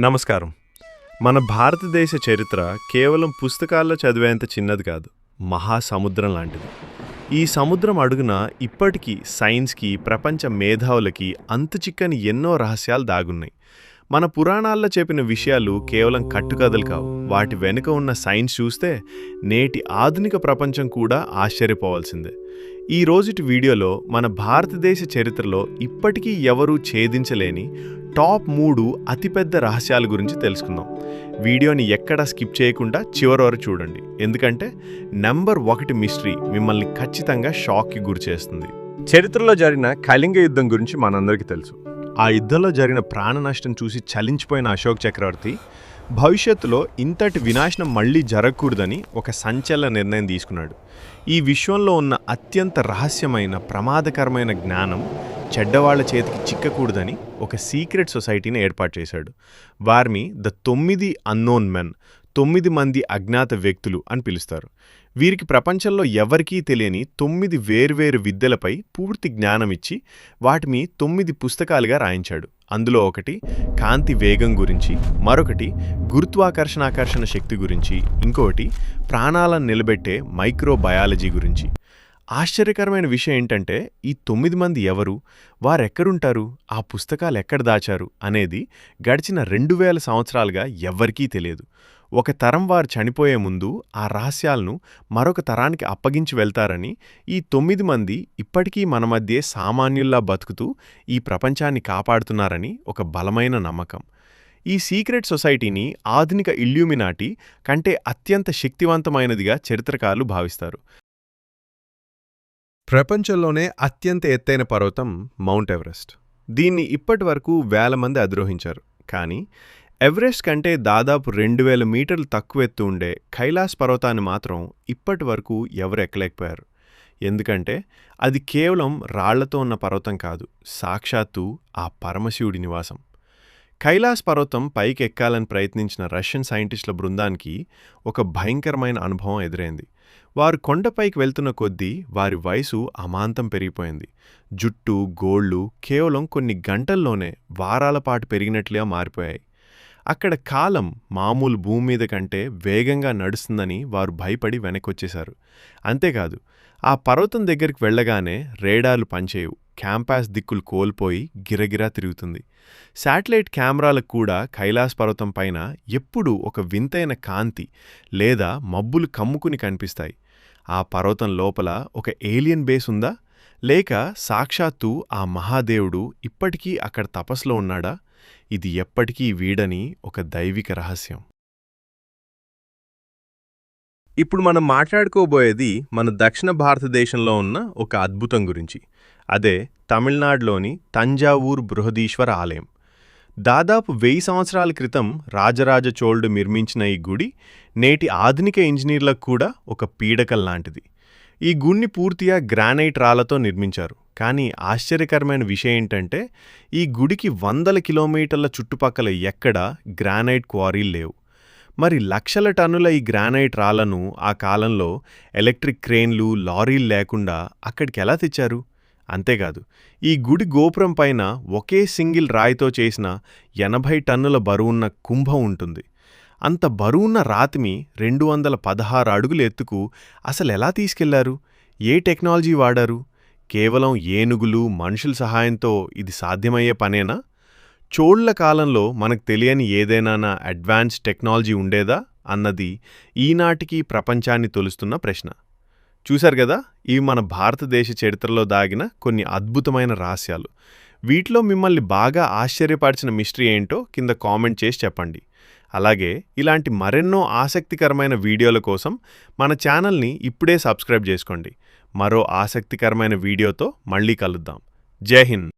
నమస్కారం. మన భారతదేశ చరిత్ర కేవలం పుస్తకాల్లో చదివేంత చిన్నది కాదు మహాసముద్రం లాంటిది. ఈ సముద్రం అడుగున ఇప్పటికీ సైన్స్కి ప్రపంచ మేధావులకి అంతుచిక్కని ఎన్నో రహస్యాలు దాగున్నాయి. మన పురాణాల్లో చెప్పిన విషయాలు కేవలం కట్టుకథలు కావు. వాటి వెనుక ఉన్న సైన్స్ చూస్తే నేటి ఆధునిక ప్రపంచం కూడా ఆశ్చర్యపోవాల్సిందే. ఈ రోజుటి వీడియోలో మన భారతదేశ చరిత్రలో ఇప్పటికీ ఎవరూ ఛేదించలేని టాప్ మూడు అతిపెద్ద రహస్యాల గురించి తెలుసుకుందాం. వీడియోని ఎక్కడా స్కిప్ చేయకుండా చివరి వరకు చూడండి. ఎందుకంటే నెంబర్ ఒకటి మిస్టరీ మిమ్మల్ని ఖచ్చితంగా షాక్కి గురిచేస్తుంది. చరిత్రలో జరిగిన కళింగ యుద్ధం గురించి మనందరికీ తెలుసు. ఆ యుద్ధంలో జరిగిన ప్రాణ నష్టం చూసి చలించిపోయిన అశోక్ చక్రవర్తి భవిష్యత్తులో ఇంతటి వినాశనం మళ్ళీ జరగకూడదని ఒక సంచలన నిర్ణయం తీసుకున్నాడు. ఈ విశ్వంలో ఉన్న అత్యంత రహస్యమైన ప్రమాదకరమైన జ్ఞానం చెడ్డవాళ్ళ చేతికి చిక్కకూడదని ఒక సీక్రెట్ సొసైటీని ఏర్పాటు చేశాడు. వారిని ద తొమ్మిది అన్నోన్ మెన్ తొమ్మిది మంది అజ్ఞాత వ్యక్తులు అని పిలుస్తారు. వీరికి ప్రపంచంలో ఎవరికీ తెలియని తొమ్మిది వేర్వేరు విద్యలపై పూర్తి జ్ఞానం ఇచ్చి వాటిని తొమ్మిది పుస్తకాలుగా రాయించాడు. అందులో ఒకటి కాంతి వేగం గురించి మరొకటి గురుత్వాకర్షణాకర్షణ శక్తి గురించి ఇంకొకటి ప్రాణాలను నిలబెట్టే మైక్రోబయాలజీ గురించి. ఆశ్చర్యకరమైన విషయం ఏంటంటే ఈ తొమ్మిది మంది ఎవరు వారెక్కడుంటారు ఆ పుస్తకాలు ఎక్కడ దాచారు అనేది గడిచిన రెండు వేల సంవత్సరాలుగా ఎవ్వరికీ తెలియదు. ఒక తరం వారు చనిపోయే ముందు ఆ రహస్యాలను మరొక తరానికి అప్పగించి వెళ్తారని ఈ తొమ్మిది మంది ఇప్పటికీ మన మధ్యే సామాన్యుల్లా బతుకుతూ ఈ ప్రపంచాన్ని కాపాడుతున్నారని ఒక బలమైన నమ్మకం. ఈ సీక్రెట్ సొసైటీని ఆధునిక ఇల్యూమినాటి కంటే అత్యంత శక్తివంతమైనదిగా చరిత్రకారులు భావిస్తారు. ప్రపంచంలోనే అత్యంత ఎత్తైన పర్వతం మౌంట్ ఎవరెస్ట్. దీన్ని ఇప్పటి వరకు వేల మంది అధిరోహించారు. కానీ ఎవరెస్ట్ కంటే దాదాపు రెండు వేల మీటర్లు తక్కువ ఎత్తు ఉండే కైలాస్ పర్వతాన్ని మాత్రం ఇప్పటి వరకు ఎవరు ఎక్కలేకపోయారు. ఎందుకంటే అది కేవలం రాళ్ళతో ఉన్న పర్వతం కాదు సాక్షాత్తు ఆ పరమశివుడి నివాసం. కైలాస్ పర్వతం పైకి ఎక్కాలని ప్రయత్నించిన రష్యన్ సైంటిస్టుల బృందానికి ఒక భయంకరమైన అనుభవం ఎదురైంది. వారు కొండపైకి వెళ్తున్న కొద్దీ వారి వయసు అమాంతం పెరిగిపోయింది. జుట్టు గోళ్ళు కేవలం కొన్ని గంటల్లోనే వారాల పాటు పెరిగినట్లుగా మారిపోయాయి. అక్కడ కాలం మామూలు భూమి మీద కంటే వేగంగా నడుస్తుందని వారు భయపడి వెనకొచ్చేశారు అంతేకాదు ఆ పర్వతం దగ్గరికి వెళ్ళగానే రేడాలు పనిచేయవు. క్యాంపాస్ దిక్కులు కోల్పోయి గిరగిరా తిరుగుతుంది. శాటిలైట్ కెమెరాలకు కూడా కైలాస్ పర్వతం పైన ఎప్పుడూ ఒక వింతైన కాంతి లేదా మబ్బులు కమ్ముకుని కనిపిస్తాయి. ఆ పర్వతం లోపల ఒక ఏలియన్ బేస్ ఉందా? లేక సాక్షాత్తు ఆ మహాదేవుడు ఇప్పటికీ అక్కడ తపస్సులో ఉన్నాడా? ఇది ఎప్పటికీ వీడని ఒక దైవిక రహస్యం. ఇప్పుడు మనం మాట్లాడుకోబోయేది మన దక్షిణ భారతదేశంలో ఉన్న ఒక అద్భుతం గురించి. అదే తమిళనాడులోని తంజావూర్ బృహదీశ్వర ఆలయం. దాదాపు వెయ్యి సంవత్సరాల క్రితం రాజరాజ చోళుడు నిర్మించిన ఈ గుడి నేటి ఆధునిక ఇంజనీర్లకు కూడా ఒక పీడకల్ లాంటిది ఈ గుడిని పూర్తిగా గ్రానైట్ రాళ్ళతో నిర్మించారు. కానీ ఆశ్చర్యకరమైన విషయం ఏంటంటే ఈ గుడికి వందల కిలోమీటర్ల చుట్టుపక్కల ఎక్కడా గ్రానైట్ క్వారీలు లేవు. మరి లక్షల టన్నుల ఈ గ్రానైట్ రాళ్ళను ఆ కాలంలో ఎలక్ట్రిక్ క్రేన్లు లారీలు లేకుండా అక్కడికి ఎలా తెచ్చారు? అంతేకాదు ఈ గుడి గోపురం పైన ఒకే సింగిల్ రాయితో చేసిన ఎనభై టన్నుల బరువున్న కుంభం ఉంటుంది. అంత బరువున్న రాతిని రెండు వందల పదహారు అడుగుల ఎత్తుకు అసలు ఎలా తీసుకెళ్ళారు? ఏ టెక్నాలజీ వాడారు? కేవలం ఏనుగులు మనుషుల సహాయంతో ఇది సాధ్యమయ్యే పనేనా? చోళ్ళ కాలంలో మనకు తెలియని ఏదైనా అడ్వాన్స్ టెక్నాలజీ ఉండేదా? అన్నది ఈనాటికి ప్రపంచాన్ని తొలుస్తున్న ప్రశ్న. చూశారు కదా ఇవి మన భారతదేశ చరిత్రలో దాగిన కొన్ని అద్భుతమైన రహస్యాలు. వీటిలో మిమ్మల్ని బాగా ఆశ్చర్యపరిచిన మిస్టరీ ఏంటో కింద కామెంట్ చేసి చెప్పండి. అలాగే ఇలాంటి మరెన్నో ఆసక్తికరమైన వీడియోల కోసం మన ఛానల్ని ఇప్పుడే సబ్స్క్రైబ్ చేసుకోండి. మరో ఆసక్తికరమైన వీడియోతో మళ్ళీ కలుద్దాం. జై హింద్.